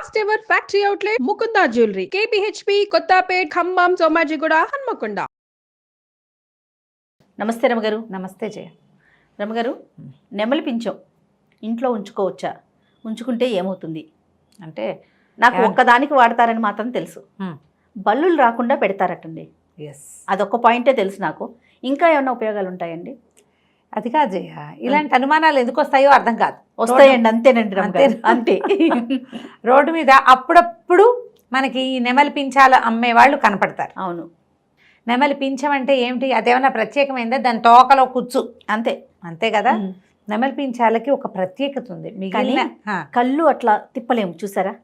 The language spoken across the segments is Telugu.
First ever factory outlet Mukunda jewellery. KPHB Kothapet Khammam Somajiguda Hanmakonda. నమస్తే రమగారు. నమస్తే జయ. రమగారు నెమలి పించం ఇంట్లో ఉంచుకోవచ్చా? ఉంచుకుంటే ఏమవుతుంది? అంటే నాకు. ఒక్కదానికి వాడతారని మాత్రం తెలుసు. బల్లులు రాకుండా పెడతారటండి. ఎస్ అదొక్క పాయింటే తెలుసు నాకు. ఇంకా ఏమైనా ఉపయోగాలు ఉంటాయండి అది కాదు జయ. ఇలాంటి అనుమానాలు ఎందుకు వస్తాయో అర్థం కాదు. వస్తాయండి అంతేనండి రమగారు అంతే. రోడ్డు మీద అప్పుడప్పుడు మనకి ఈ నెమలి పింఛాలు అమ్మే వాళ్ళు కనపడతారు. అవును. నెమలి పింఛం అంటే ఏమిటి? అదేమన్నా ప్రత్యేకమైందా? దాని తోకలో కుచ్చు అంతే. అంతే కదా. నెమలి పింఛాలకి ఒక ప్రత్యేకత ఉంది. మిగిలిన కళ్ళు అట్లా తిప్పలేము చూసారా?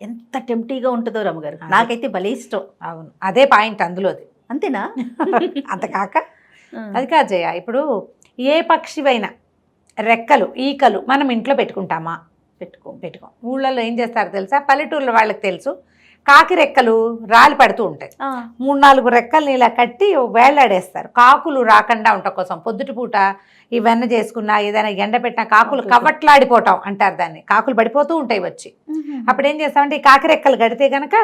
ఎంత టెంప్టీగా ఉంటుందో రమగారు అదే. నాకైతే భలే ఇష్టం. అవును. అదే పాయింట్ అందులోది. అంతేనా? అంత కాక Hmm. అది కాదు జయ. ఇప్పుడు ఏ పక్షివైనా రెక్కలు ఈకలు మనం ఇంట్లో పెట్టుకుంటామా? పెట్టుకో పెట్టుకో. ఊళ్ళల్లో ఏం చేస్తారో తెలుసా? పల్లెటూర్లో వాళ్ళకి తెలుసు. కాకి రెక్కలు రాలి పడుతూ ఉంటాయి. మూడు నాలుగు రెక్కల్ని ఇలా కట్టి వేలాడేస్తారు. కాకులు రాకుండా ఉండటం కోసం పొద్దుటి పూట ఈ వెన్న చేసుకున్నా ఏదైనా ఎండ పెట్టినా కాకులు. కవట్లాడిపోవటం అంటారు దాన్ని. కాకులు పడిపోతూ ఉంటాయి వచ్చి. అప్పుడు ఏం చేస్తామంటే ఈ కాకి రెక్కలు కడితే గనక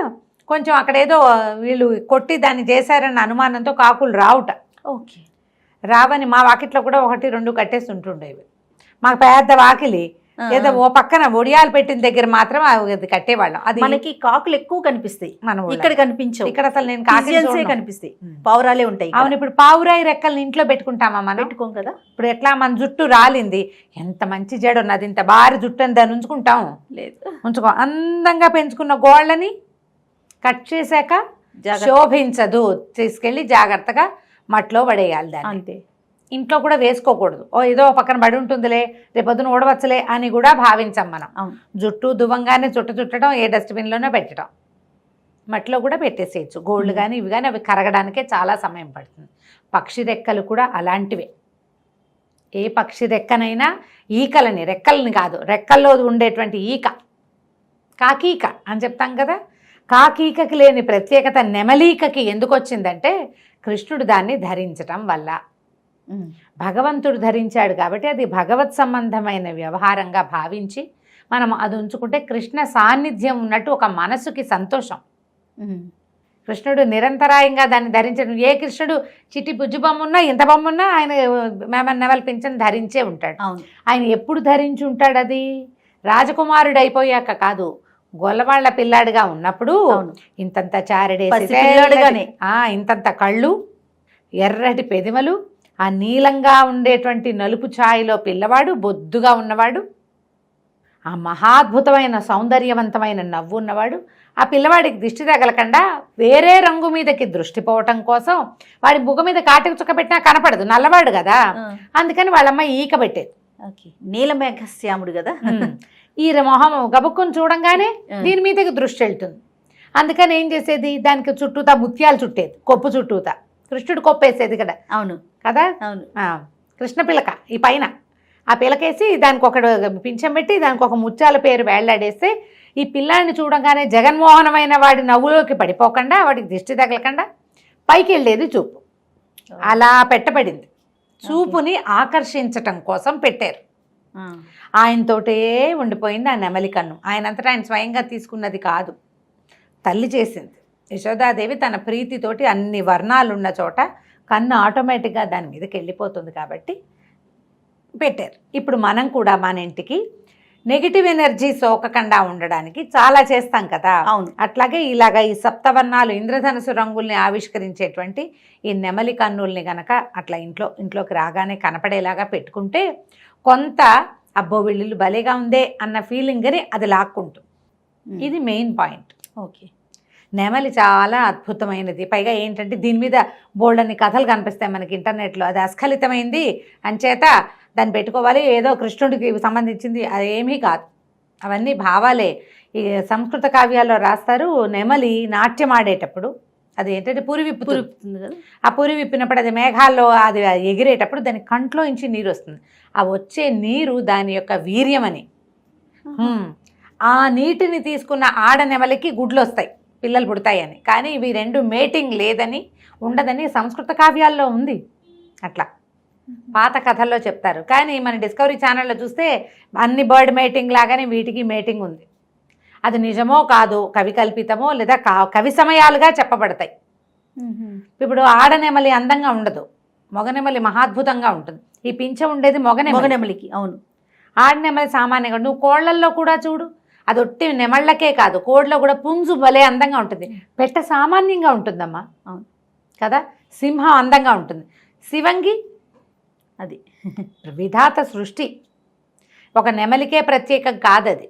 కొంచెం అక్కడ ఏదో వీళ్ళు కొట్టి దాన్ని చేశారన్న అనుమానంతో కాకులు రావుట. ఓకే. రావని మా వాకిట్లో కూడా ఒకటి రెండు కట్టేసి ఉంటుండేవి మాకు పెద్ద వాకిలి. ఏదో ఓ పక్కన ఒడియాలు పెట్టిన దగ్గర మాత్రం అది కట్టేవాళ్ళం. అది మనకి కాకులు ఎక్కువ కనిపిస్తాయి. మన. ఇక్కడ కనిపించవు. ఇక్కడ అసలు నేను కాకి కనిపిస్తాయి. పావురాలే ఉంటాయి. అవును ఇప్పుడు పావురాయి రెక్కల్ని ఇంట్లో పెట్టుకుంటామా మనం? పెట్టుకోం కదా. ఇప్పుడు ఎట్లా మన జుట్టు రాలింది? ఎంత మంచి జడ ఉన్నది. ఇంత భారీ జుట్టు అని దాన్ని ఉంచుకుంటాం. లేదు. ఉంచుకో. అందంగా పెంచుకున్న గోళ్ళని కట్ చేశాక. శోభించదు. తీసుకెళ్ళి జాగ్రత్తగా మట్లో పడేయాలి దాన్ని. అంతే. ఇంట్లో కూడా వేసుకోకూడదు. ఓ ఏదో పక్కన పడి ఉంటుందిలే రేపొద్దున ఊడవచ్చలే అని కూడా భావించాం మనం. జుట్టు దువ్వంగానే చుట్ట చుట్టడం ఏ డస్ట్బిన్లోనే పెట్టడం. మట్లో కూడా పెట్టేసేయచ్చు. గోల్డ్. కానీ ఇవి కానీ అవి కరగడానికే చాలా సమయం పడుతుంది. పక్షి రెక్కలు కూడా అలాంటివే. ఏ పక్షి రెక్కనైనా ఈకలని రెక్కలని కాదు రెక్కల్లో ఉండేటువంటి ఈక. కాకీక అని చెప్తాం కదా? కాకీకకి లేని ప్రత్యేకత నెమలీకకి ఎందుకు వచ్చిందంటే కృష్ణుడు దాన్ని ధరించటం వల్ల. భగవంతుడు ధరించాడు కాబట్టి అది భగవత్ సంబంధమైన వ్యవహారంగా భావించి మనం అది ఉంచుకుంటే కృష్ణ సాన్నిధ్యం ఉన్నట్టు ఒక మనసుకి సంతోషం. కృష్ణుడు నిరంతరాయంగా దాన్ని ధరించడం. ఏ కృష్ణుడు చిట్టి బుజ్జి బొమ్మ ఉన్నా ఇంత బొమ్మ ఉన్నా ఆయన మేమన్ నెవల్ పింఛన్ ధరించే ఉంటాడు. ఆయన ఎప్పుడు ధరించి ఉంటాడు అది? రాజకుమారుడు అయిపోయాక కాదు. గొల్లవాళ్ళ పిల్లాడిగా ఉన్నప్పుడు ఇంతంత చారడేసి ఇంతంత కళ్ళు ఎర్రటి పెదిమలు ఆ నీలంగా ఉండేటువంటి నలుపు ఛాయలో పిల్లవాడు బొద్దుగా ఉన్నవాడు ఆ మహాద్భుతమైన సౌందర్యవంతమైన నవ్వు ఉన్నవాడు. ఆ పిల్లవాడికి దిష్టి తగలకుండా వేరే రంగు మీదకి దృష్టి పోవటం కోసం వాడి బుగ మీద కాటిక చుక్క పెట్టినా కనపడదు నల్లవాడు కదా. అందుకని వాళ్ళమ్మ ఈక పెట్టేది. నీలమేఘశ్యాముడు కదా. ఈ మొహం గబుక్కుని చూడంగానే. దీని మీదకి దృష్టి వెళ్తుంది. అందుకని ఏం చేసేది? దానికి చుట్టూతా ముత్యాలు చుట్టేది కొప్పు చుట్టూతా. కృష్ణుడు కొప్పేసేది కదా? అవును. కదా? అవును. కృష్ణ పిలక ఈ పైన. ఆ పిలకేసి దానికి ఒక పింఛం పెట్టి దానికి ఒక ముత్యాల పేరు వేళ్ళాడేస్తే ఈ పిల్లాడిని చూడగానే జగన్మోహనమైన వాడి నవ్వులోకి పడిపోకుండా వాడికి దిష్టి తగలకుండా పైకి వెళ్ళేది చూపు. అలా పెట్టబడింది. చూపుని ఆకర్షించటం కోసం పెట్టారు. ఆయనతోటే ఉండిపోయింది ఆ నెమలి కన్ను. ఆయనంతటా ఆయన స్వయంగా తీసుకున్నది కాదు. తల్లి చేసింది. యశోదాదేవి తన ప్రీతితోటి అన్ని వర్ణాలు ఉన్న చోట కన్ను ఆటోమేటిక్గా దాని మీదకి వెళ్ళిపోతుంది కాబట్టి పెట్టారు. ఇప్పుడు మనం కూడా మన ఇంటికి నెగిటివ్ ఎనర్జీ సోకకుండా ఉండడానికి చాలా చేస్తాం కదా. అవును. అట్లాగే ఇలాగ ఈ సప్తవర్ణాలు ఇంద్రధనుసు రంగుల్ని ఆవిష్కరించేటువంటి ఈ నెమలి కన్నుల్ని గనక అట్లా ఇంట్లో ఇంట్లోకి రాగానే కనపడేలాగా పెట్టుకుంటే కొంత అబ్బో వీళ్ళు భలేగా ఉందే అన్న ఫీలింగ్ని అది లాక్కుంటుంది. ఇది మెయిన్ పాయింట్ ఓకే. నెమలి చాలా అద్భుతమైనది. పైగా ఏంటంటే దీని మీద బోల్డన్ని కథలు కనిపిస్తాయి మనకి ఇంటర్నెట్లో అది అస్ఖలితమైంది అంచేత దాన్ని పెట్టుకోవాలి. ఏదో కృష్ణుడికి సంబంధించింది అది ఏమీ కాదు. అవన్నీ భావాలే. ఈ సంస్కృత కావ్యాల్లో రాస్తారు నెమలి నాట్యం ఆడేటప్పుడు అది ఏంటంటే పురి విప్పుతుంది పురుపుతుంది కదా. ఆ పురి విప్పినప్పుడు అది మేఘాల్లో అది ఎగిరేటప్పుడు దాని కంట్లో నుంచి నీరు వస్తుంది. ఆ వచ్చే నీరు దాని యొక్క వీర్యమని హ్మ్. ఆ నీటిని తీసుకున్న ఆడ నెమలికి గుడ్లు వస్తాయి పిల్లలు పుడతాయని కానీ ఇవి రెండు మేటింగ్ లేదని ఉండదని సంస్కృత కావ్యాల్లో ఉంది. అట్లా. పాత కథల్లో చెప్తారు. కానీ మన డిస్కవరీ ఛానల్లో చూస్తే అన్ని బర్డ్ మేటింగ్ లాగానే వీటికి మేటింగ్ ఉంది. అది నిజమో కాదో కవి కల్పితమో లేదా కా- కవి సమయాలుగా చెప్పబడతాయి. ఇప్పుడు ఆడనెమలి అందంగా ఉండదు. మొగనెమలి మహాద్భుతంగా ఉంటుంది. ఈ పింఛ ఉండేది మొగనెమలి మొగనెమలికి అవును. ఆడనెమలి సామాన్యంగా నువ్వు కోళ్ళల్లో కూడా చూడు. అది ఒట్టి నెమళ్ళకే కాదు కోడిలో కూడా పుంజు భలే అందంగా ఉంటుంది. పెట్ట సామాన్యంగా ఉంటుందమ్మా. అవును. కదా? సింహం అందంగా ఉంటుంది. శివంగి అది విధాత సృష్టి. ఒక నెమలికే ప్రత్యేకం కాదు అది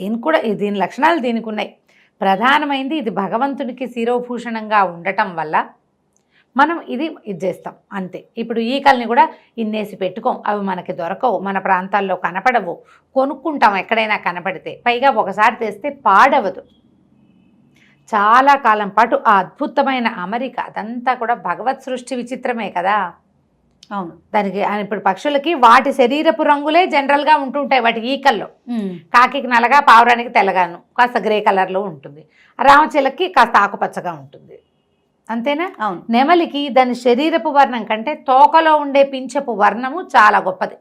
దీనికి కూడా ఈ- దీని లక్షణాలు దీనికి ఉన్నాయి ప్రధానమైంది ఇది భగవంతునికి శిరోభూషణంగా ఉండటం వల్ల మనం ఇది ఇది చేస్తాం అంతే. ఇప్పుడు ఈకల్ని కూడా ఇన్నేసి పెట్టుకోం అవి మనకి దొరకవు మన ప్రాంతాల్లో కనపడవు. కొనుక్కుంటాం ఎక్కడైనా కనపడితే పైగా ఒకసారి తెస్తే పాడవదు. చాలా కాలం పాటు ఆ అద్భుతమైన అమరిక అదంతా కూడా భగవత్ సృష్టి విచిత్రమే కదా. అవును. దానికి ఇప్పుడు పక్షులకి వాటి శరీరపు రంగులే జనరల్గా ఉంటుంటాయి వాటి ఈకల్లో. కాకికి నల్లగా పావురానికి తెల్లగాను కాస్త గ్రే కలర్లో ఉంటుంది. రామచిలకి కాస్త ఆకుపచ్చగా ఉంటుంది. అంతేనా? అవును. నెమలికి దాని శరీరపు వర్ణం కంటే తోకలో ఉండే పింఛపు వర్ణము చాలా గొప్పది.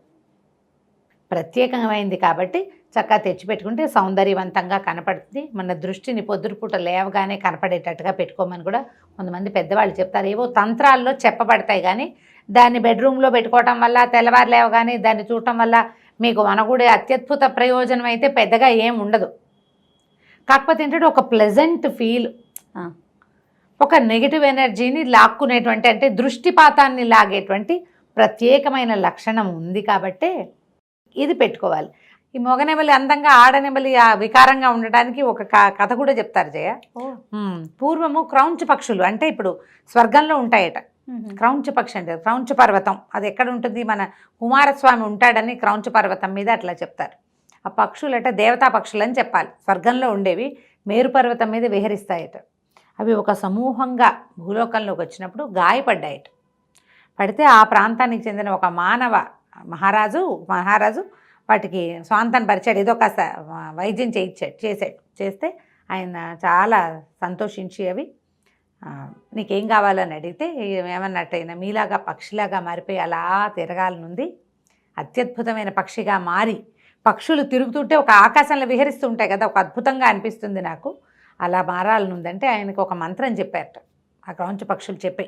ప్రత్యేకమైంది కాబట్టి చక్కగా తెచ్చిపెట్టుకుంటే సౌందర్యవంతంగా కనపడుతుంది. మన దృష్టిని పొద్దురుపూట లేవగానే కనపడేటట్టుగా పెట్టుకోమని కూడా కొంతమంది పెద్దవాళ్ళు చెప్తారు. ఏవో తంత్రాల్లో చెప్పబడతాయి కానీ దాన్ని బెడ్రూమ్లో పెట్టుకోవటం వల్ల తెల్లవారు లేవగానే దాన్ని చూడటం వల్ల మీకు మనగుడే అత్యద్భుత ప్రయోజనం అయితే పెద్దగా ఏం ఉండదు. కాకపోతే ఏంటంటే ఒక ప్లెజెంట్ ఫీల్. ఒక నెగిటివ్ ఎనర్జీని లాక్కునేటువంటి అంటే దృష్టిపాతాన్ని లాగేటువంటి ప్రత్యేకమైన లక్షణం ఉంది కాబట్టే ఇది పెట్టుకోవాలి. ఈ మొగనెమలి అందంగా ఆడనెమలి ఆ వికారంగా ఉండడానికి ఒక కథ కూడా చెప్తారు జయ. పూర్వము క్రౌంచ్ పక్షులు అంటే ఇప్పుడు స్వర్గంలో ఉంటాయట. క్రౌంచ పక్షి అంటే క్రౌంచ పర్వతం అది ఎక్కడ ఉంటుంది మన కుమారస్వామి ఉంటాడని క్రౌంచ పర్వతం మీద అట్లా చెప్తారు. ఆ పక్షులట దేవతా పక్షులు అని చెప్పాలి. స్వర్గంలో ఉండేవి మేరు పర్వతం మీద విహరిస్తాయట. అవి ఒక సమూహంగా భూలోకంలోకి వచ్చినప్పుడు గాయపడ్డాయట. పడితే ఆ ప్రాంతానికి చెందిన ఒక మానవ మహారాజు మహారాజు వాటికి స్వాంతం పరిచాడు. ఏదో కాస్త వైద్యం చేయించాడు చేశాడు. చేస్తే ఆయన చాలా సంతోషించి అవి నీకేం కావాలని అడిగితే ఏమన్నట్టయినా మీలాగా పక్షిలాగా మారిపోయి అలా తిరగాలనుంది అత్యద్భుతమైన పక్షిగా మారి పక్షులు తిరుగుతుంటే ఒక ఆకాశంలో విహరిస్తూ ఉంటాయి కదా ఒక అద్భుతంగా అనిపిస్తుంది నాకు. అలా మారాలనుందంటే ఆయనకు ఒక మంత్రం చెప్పారట. ఆ క్రౌంచ పక్షులు చెప్పి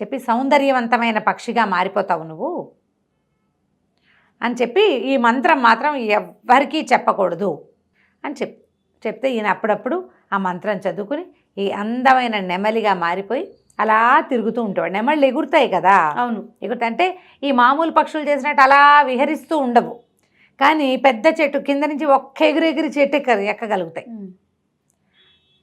చెప్పి సౌందర్యవంతమైన పక్షిగా మారిపోతావు నువ్వు అని చెప్పి ఈ మంత్రం మాత్రం ఎవ్వరికీ చెప్పకూడదు అని చెప్ చెప్తే ఈయన అప్పుడప్పుడు ఆ మంత్రం చదువుకుని ఈ అందమైన నెమలిగా మారిపోయి అలా తిరుగుతూ ఉంటాడు నెమళ్ళు ఎగురుతాయి కదా. అవును. ఎగురుతాయి అంటే ఈ మామూలు పక్షులు చేసినట్టు అలా విహరిస్తూ ఉండవు. కానీ పెద్ద చెట్టు కింద నుంచి ఒక్క ఎగిరి ఎగిరి చెట్టు ఎక్క ఎక్కగలుగుతాయి.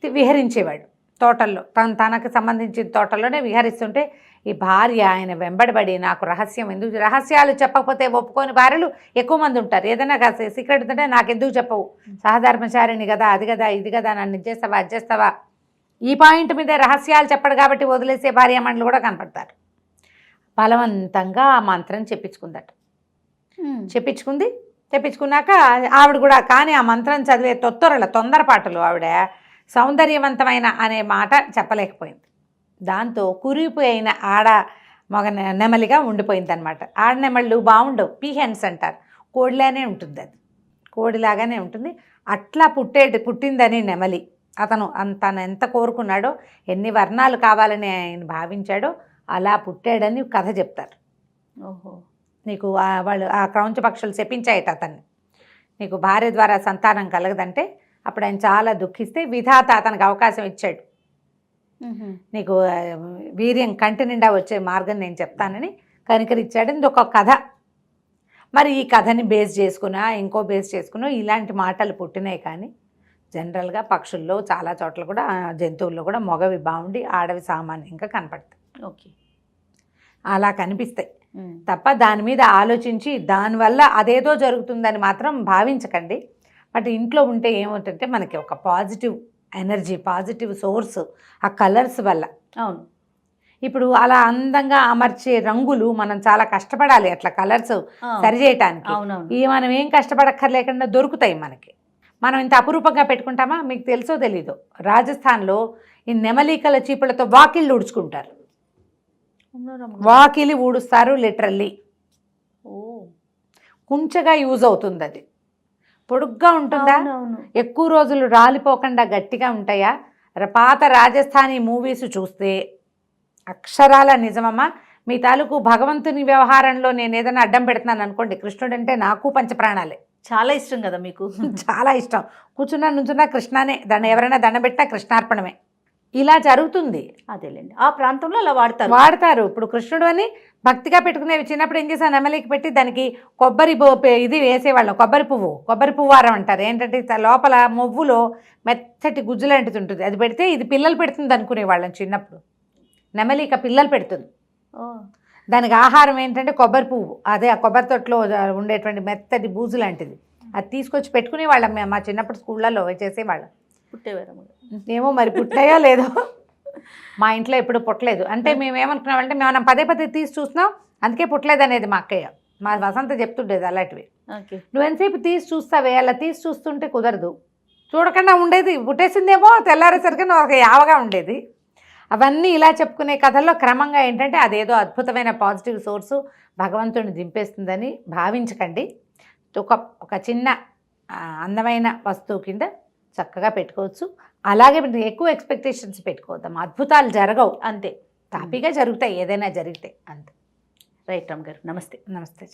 విహరించేవాడు తోటల్లో. తన తనకు సంబంధించిన తోటల్లోనే విహరిస్తుంటే ఈ భార్య ఆయన వెంబడబడి నాకు రహస్యం ఎందుకు రహస్యాలు చెప్పకపోతే ఒప్పుకోని భార్యలు ఎక్కువ మంది ఉంటారు. ఏదైనా కాస్త సీక్రెట్ ఉంటే నాకు ఎందుకు చెప్పవు సహధర్మచారిణి కదా అది కదా ఇది కదా నన్ను ఇది చేస్తావా అది చేస్తావా? ఈ పాయింట్ మీదే రహస్యాలు చెప్పడు కాబట్టి వదిలేసే భార్యామణులు కూడా కనపడతారు. బలవంతంగా ఆ మంత్రం చెప్పించుకుందట. చెప్పించుకుంది. చెప్పించుకున్నాక ఆవిడ కూడా కానీ ఆ మంత్రం చదివే తొత్తరల తొందరపాటులు ఆవిడ సౌందర్యవంతమైన అనే మాట చెప్పలేకపోయింది. దాంతో కురిపోయిన ఆడ మగ నెమలిగా ఉండిపోయింది అనమాట ఆడ నెమళ్ళు బాగుండవు పీహెన్స్ అంటారు. కోడిలానే ఉంటుంది అది కోడిలాగానే ఉంటుంది. అట్లా పుట్టేటి పుట్టిందని నెమలి. అతను తను ఎంత కోరుకున్నాడో ఎన్ని వర్ణాలు కావాలని ఆయన భావించాడో అలా పుట్టాడని కథ చెప్తారు. ఓహో. నీకు వాళ్ళు ఆ క్రౌంచ పక్షులు చెప్పించాయట అతన్ని. నీకు భార్య ద్వారా సంతానం కలగదంటే అప్పుడు ఆయన చాలా దుఃఖిస్తే విధాత అతనికి అవకాశం ఇచ్చాడు. నీకు వీర్యం కంటి నిండా వచ్చే మార్గం నేను చెప్తానని కనికరిచ్చాడు ఇది ఒక కథ. మరి ఈ కథని బేస్ చేసుకున్నా ఇంకో బేస్ చేసుకున్నా ఇలాంటి మాటలు పుట్టినాయి కానీ జనరల్గా పక్షుల్లో చాలా చోట్ల కూడా జంతువుల్లో కూడా మగవి బాగుండి ఆడవి సామాన్యంగా కనపడతాయి. ఓకే. అలా కనిపిస్తాయి. తప్ప దాని మీద ఆలోచించి దానివల్ల అదేదో జరుగుతుందని మాత్రం భావించకండి. బట్ ఇంట్లో ఉంటే ఏమవుతుందంటే మనకి ఒక పాజిటివ్ ఎనర్జీ పాజిటివ్ సోర్స్ ఆ కలర్స్ వల్ల. అవును. ఇప్పుడు అలా అందంగా అమర్చే రంగులు మనం చాలా కష్టపడాలి అట్లా కలర్స్ సరి చేయటానికి అవునవును. ఇవి మనం ఏం కష్టపడక్కర్లేకుండా దొరుకుతాయి మనకి. మనం ఇంత అపురూపంగా పెట్టుకుంటామా? మీకు తెలుసో తెలీదు. రాజస్థాన్లో ఈ నెమలికల చీపులతో వాకిళ్ళు ఊడ్చుకుంటారు. వాకిలి ఊడుస్తారు లిటరల్లీ. ఓ. కుంచగా యూజ్ అవుతుంది అది పొడుగ్గా ఉంటుందా. ఎక్కువ రోజులు రాలిపోకుండా గట్టిగా ఉంటాయా? పాత రాజస్థానీ మూవీస్ చూస్తే అక్షరాల నిజమమ్మా. మీ తాలూకు భగవంతుని వ్యవహారంలో నేను ఏదైనా అడ్డం పెడుతున్నాను అనుకోండి కృష్ణుడు అంటే నాకు పంచప్రాణాలే. చాలా ఇష్టం కదా మీకు? చాలా ఇష్టం. కూర్చున్నా నుంచున్నా కృష్ణానే. దండ ఎవరైనా దండం పెట్టినా కృష్ణార్పణమే. ఇలా జరుగుతుంది. అదేలేండి. ఆ ప్రాంతంలో అలా వాడతారు. వాడతారు. ఇప్పుడు కృష్ణుడు అని భక్తిగా పెట్టుకునేవి చిన్నప్పుడు ఏం చేశాను ఎమ్మెల్యేకి పెట్టి దానికి కొబ్బరి ఇది వేసేవాళ్ళం. కొబ్బరి పువ్వు. కొబ్బరి పువ్వారం అంటారు. ఏంటంటే లోపల మొవ్వులో మెత్తటి గుజ్జు లాంటిది ఉంటుంది. అది పెడితే ఇది పిల్లలు పెడుతుంది అనుకునేవాళ్ళం చిన్నప్పుడు. నెమలిక పిల్లలు పెడుతుంది. దానికి ఆహారం ఏంటంటే కొబ్బరి పువ్వు. అదే ఆ కొబ్బరి తొట్లో ఉండేటువంటి మెత్తటి బూజు లాంటిది. అది తీసుకొచ్చి పెట్టుకునే వాళ్ళం మేము మా చిన్నప్పుడు స్కూళ్ళలో చేసేవాళ్ళం. పుట్టేవారు ఏమో మరి పుట్టాయో లేదో. మా ఇంట్లో ఎప్పుడు పుట్టలేదు. అంటే మేము ఏమనుకున్నామంటే మేము పదే పదే తీసి చూస్తున్నాం. అందుకే పుట్టలేదు అనేది మా అక్కయ్య. మా వసంత చెప్తుండేది అలాంటివి. ఓకే. నువ్వు ఎంతసేపు తీసి చూస్తావే? అలా తీసి చూస్తుంటే కుదరదు. చూడకుండా ఉండేది. పుట్టేసిందేమో తెల్లారేసరికి నువ్వు ఒక యావగా ఉండేది. అవన్నీ ఇలా చెప్పుకునే కథల్లో క్రమంగా ఏంటంటే అదేదో అద్భుతమైన పాజిటివ్ సోర్సు భగవంతుడిని దింపేస్తుందని భావించకండి. ఒక ఒక చిన్న అందమైన వస్తువు కింద చక్కగా పెట్టుకోవచ్చు. అలాగే ఎక్కువ ఎక్స్పెక్టేషన్స్ పెట్టుకోవద్దాం. అద్భుతాలు జరగవు అంతే. తాపీగా జరుగుతాయి ఏదైనా జరిగితే అంతే. రైట్ రామ్ గారు నమస్తే. నమస్తే